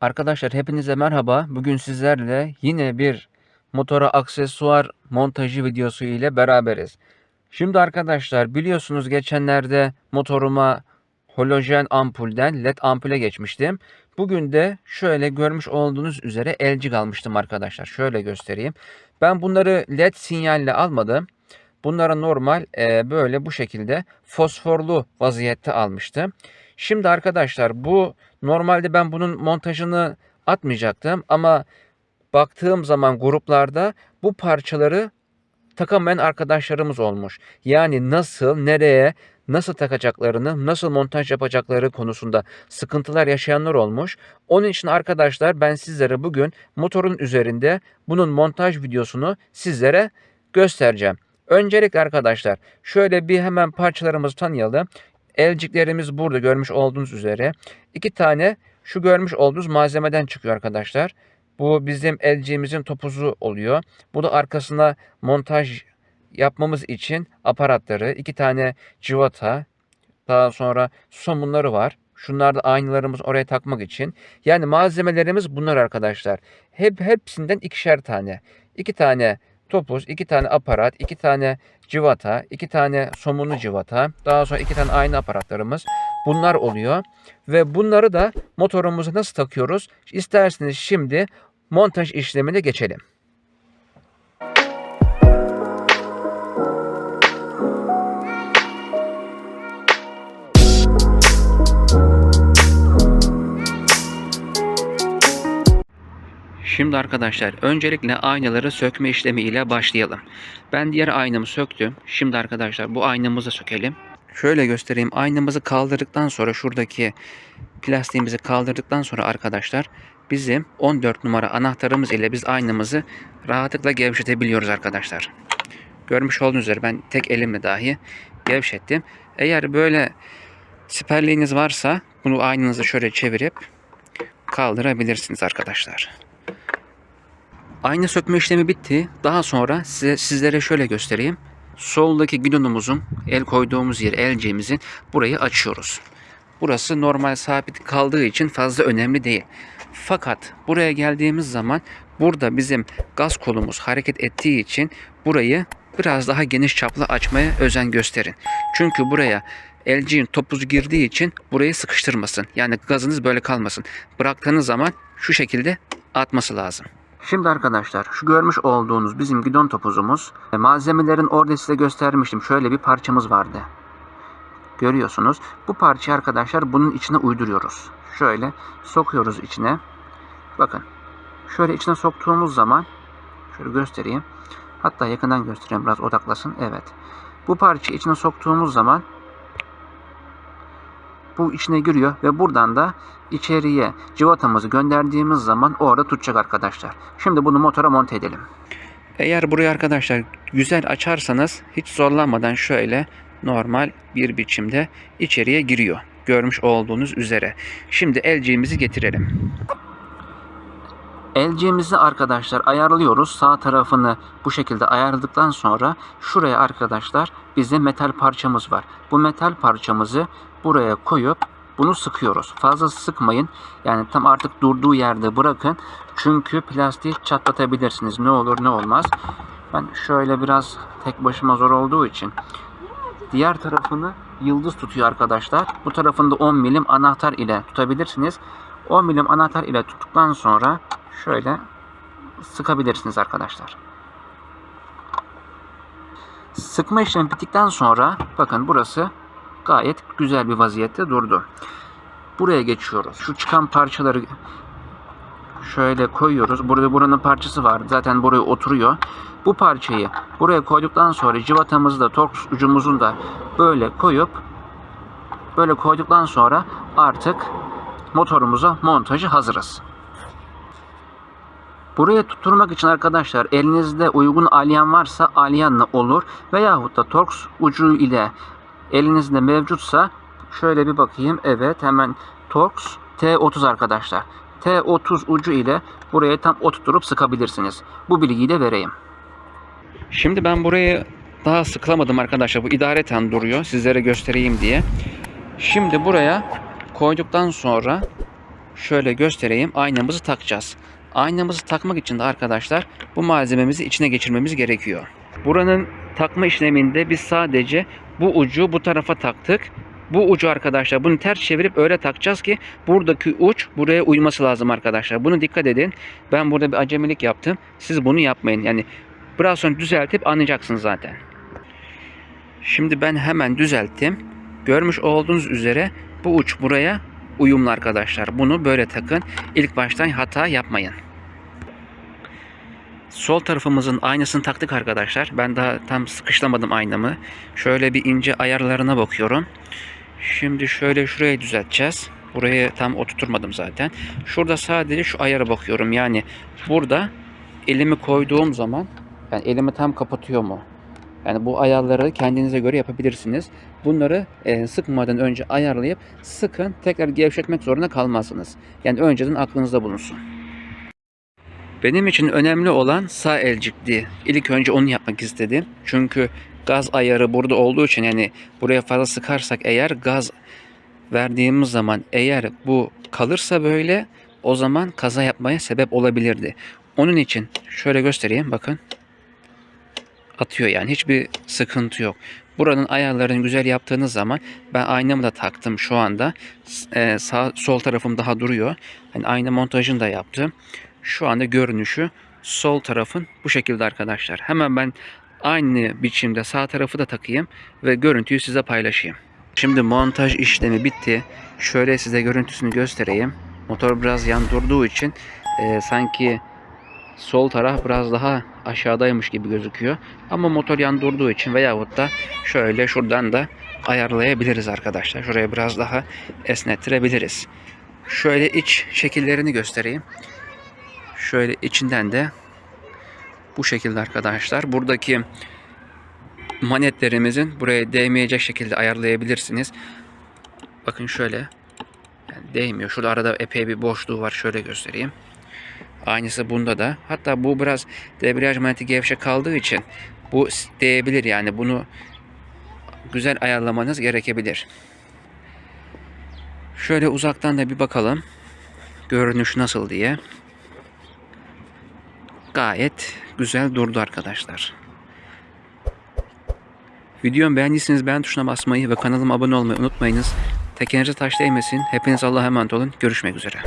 Arkadaşlar hepinize merhaba. Bugün sizlerle yine bir motora aksesuar montajı videosu ile beraberiz. Şimdi arkadaşlar biliyorsunuz geçenlerde motoruma halojen ampulden led ampule geçmiştim. Bugün de şöyle görmüş olduğunuz üzere elcik almıştım arkadaşlar. Şöyle göstereyim. Ben bunları led sinyalle almadım. Bunları normal e, böyle bu şekilde fosforlu vaziyette almıştım. Şimdi arkadaşlar bu normalde ben bunun montajını atmayacaktım ama baktığım zaman gruplarda bu parçaları takamayan arkadaşlarımız olmuş. Yani nasıl, nereye, nasıl takacaklarını, nasıl montaj yapacakları konusunda sıkıntılar yaşayanlar olmuş. Onun için arkadaşlar ben sizlere bugün motorun üzerinde bunun montaj videosunu sizlere göstereceğim. Öncelikle arkadaşlar şöyle bir hemen parçalarımızı tanıyalım. Elciklerimiz burada görmüş olduğunuz üzere. iki tane şu görmüş olduğunuz malzemeden çıkıyor arkadaşlar. Bu bizim elciğimizin topuzu oluyor. Bu da arkasına montaj yapmamız için aparatları, iki tane civata, daha sonra somunları var. Şunlar da aynalarımız oraya takmak için. Yani malzemelerimiz bunlar arkadaşlar. Hep hepsinden ikişer tane. İki tane topuz, iki tane aparat, iki tane civata, iki tane somunlu civata, daha sonra iki tane ayna aparatlarımız. Bunlar oluyor. Ve bunları da motorumuza nasıl takıyoruz? İsterseniz şimdi montaj işlemine geçelim. Şimdi arkadaşlar öncelikle aynaları sökme işlemi ile başlayalım. Ben diğer aynamı söktüm. Şimdi arkadaşlar bu aynamızı sökelim. Şöyle göstereyim. Aynamızı kaldırdıktan sonra şuradaki plastiğimizi kaldırdıktan sonra arkadaşlar bizim 14 numara anahtarımız ile biz aynamızı rahatlıkla gevşetebiliyoruz arkadaşlar. Görmüş olduğunuz üzere ben tek elimle dahi gevşettim. Eğer böyle siperliğiniz varsa bunu aynanızı şöyle çevirip kaldırabilirsiniz arkadaşlar. Ayna sökme işlemi bitti. Daha sonra size, sizlere şöyle göstereyim. Soldaki gidonumuzun el koyduğumuz yer elceğimizin burayı açıyoruz. Burası normal sabit kaldığı için fazla önemli değil. Fakat buraya geldiğimiz zaman burada bizim gaz kolumuz hareket ettiği için burayı biraz daha geniş çaplı açmaya özen gösterin. Çünkü buraya elciğin topuzu girdiği için burayı sıkıştırmasın. Yani gazınız böyle kalmasın. Bıraktığınız zaman şu şekilde atması lazım. Şimdi arkadaşlar şu görmüş olduğunuz bizim gidon topuzumuz. E, Malzemelerin orada size göstermiştim. Şöyle bir parçamız vardı. Görüyorsunuz. Bu parçayı arkadaşlar bunun içine uyduruyoruz. Şöyle sokuyoruz içine. Bakın. Şöyle içine soktuğumuz zaman şöyle göstereyim. Hatta yakından göstereyim biraz odaklasın. Evet. Bu parçayı içine soktuğumuz zaman bu içine giriyor ve buradan da içeriye cıvatamızı gönderdiğimiz zaman orada tutacak arkadaşlar. Şimdi bunu motora monte edelim. Eğer burayı arkadaşlar güzel açarsanız hiç zorlanmadan şöyle normal bir biçimde içeriye giriyor. Görmüş olduğunuz üzere. Şimdi elciğimizi getirelim. Elciğimizi arkadaşlar ayarlıyoruz. Sağ tarafını bu şekilde ayarladıktan sonra şuraya arkadaşlar bizim metal parçamız var. Bu metal parçamızı buraya koyup bunu sıkıyoruz. Fazla sıkmayın. Yani tam artık durduğu yerde bırakın. Çünkü plastiği çatlatabilirsiniz. Ne olur ne olmaz. Ben şöyle biraz tek başıma zor olduğu için diğer tarafını yıldız tutuyor arkadaşlar. Bu tarafında 10 milim anahtar ile tutabilirsiniz. 10 milim anahtar ile tuttuktan sonra şöyle sıkabilirsiniz arkadaşlar. Sıkma işlemi bittikten sonra bakın burası gayet güzel bir vaziyette durdu. Buraya geçiyoruz. Şu çıkan parçaları şöyle koyuyoruz. Burada buranın parçası var. Zaten buraya oturuyor. Bu parçayı buraya koyduktan sonra civatamızı da torks ucumuzun da böyle koyup böyle koyduktan sonra artık motorumuza montajı hazırız. Buraya tutturmak için arkadaşlar elinizde uygun alyan varsa alyanla olur veyahut da torks ucu ile elinizde mevcutsa şöyle bir bakayım. Evet hemen Torx T30 arkadaşlar. T30 ucu ile buraya tam oturtup sıkabilirsiniz. Bu bilgiyi de vereyim. Şimdi ben burayı daha sıkılamadım arkadaşlar. Bu idareten duruyor. Sizlere göstereyim diye. Şimdi buraya koyduktan sonra şöyle göstereyim. Aynamızı takacağız. Aynamızı takmak için de arkadaşlar bu malzememizi içine geçirmemiz gerekiyor. Buranın takma işleminde biz sadece bu ucu bu tarafa taktık. Bu ucu arkadaşlar bunu ters çevirip öyle takacağız ki buradaki uç buraya uyması lazım arkadaşlar. Bunu dikkat edin. Ben burada bir acemilik yaptım. Siz bunu yapmayın. Yani biraz sonra düzeltip anlayacaksınız zaten. Şimdi ben hemen düzelttim. Görmüş olduğunuz üzere bu uç buraya uyumlu arkadaşlar. Bunu böyle takın. İlk baştan hata yapmayın. Sol tarafımızın aynasını taktık arkadaşlar. Ben daha tam sıkışlamadım aynamı. Şöyle bir ince ayarlarına bakıyorum. Şimdi şöyle şurayı düzelteceğiz. Burayı tam oturtmadım zaten. Şurada sadece şu ayara bakıyorum. Yani burada elimi koyduğum zaman yani elimi tam kapatıyor mu? Yani bu ayarları kendinize göre yapabilirsiniz. Bunları e, sıkmadan önce ayarlayıp sıkın tekrar gevşetmek zorunda kalmazsınız. Yani önceden aklınızda bulunsun. Benim için önemli olan sağ elcikti. İlk önce onu yapmak istedim. Çünkü gaz ayarı burada olduğu için yani buraya fazla sıkarsak eğer gaz verdiğimiz zaman eğer bu kalırsa böyle o zaman kaza yapmaya sebep olabilirdi. Onun için şöyle göstereyim bakın. Atıyor yani hiçbir sıkıntı yok. Buranın ayarlarını güzel yaptığınız zaman ben aynamı da taktım şu anda. Ee, sağ sol tarafım daha duruyor. Hani ayna montajını da yaptım. Şu anda görünüşü sol tarafın bu şekilde arkadaşlar. Hemen ben aynı biçimde sağ tarafı da takayım ve görüntüyü size paylaşayım. Şimdi montaj işlemi bitti. Şöyle size görüntüsünü göstereyim. Motor biraz yan durduğu için e, sanki sol taraf biraz daha aşağıdaymış gibi gözüküyor. Ama motor yan durduğu için veyahut da şöyle şuradan da ayarlayabiliriz arkadaşlar. Şuraya biraz daha esnettirebiliriz. Şöyle iç şekillerini göstereyim. Şöyle içinden de bu şekilde arkadaşlar. Buradaki manetlerimizin buraya değmeyecek şekilde ayarlayabilirsiniz. Bakın şöyle. Yani değmiyor. Şurada arada epey bir boşluğu var. Şöyle göstereyim. Aynısı bunda da. Hatta bu biraz debriyaj maneti gevşek kaldığı için bu değebilir yani. Bunu güzel ayarlamanız gerekebilir. Şöyle uzaktan da bir bakalım. Görünüş nasıl diye. Gayet güzel durdu arkadaşlar. Videomu beğendiyseniz beğen tuşuna basmayı ve kanalıma abone olmayı unutmayınız. Tekerinize taş değmesin. Hepiniz Allah'a emanet olun. Görüşmek üzere.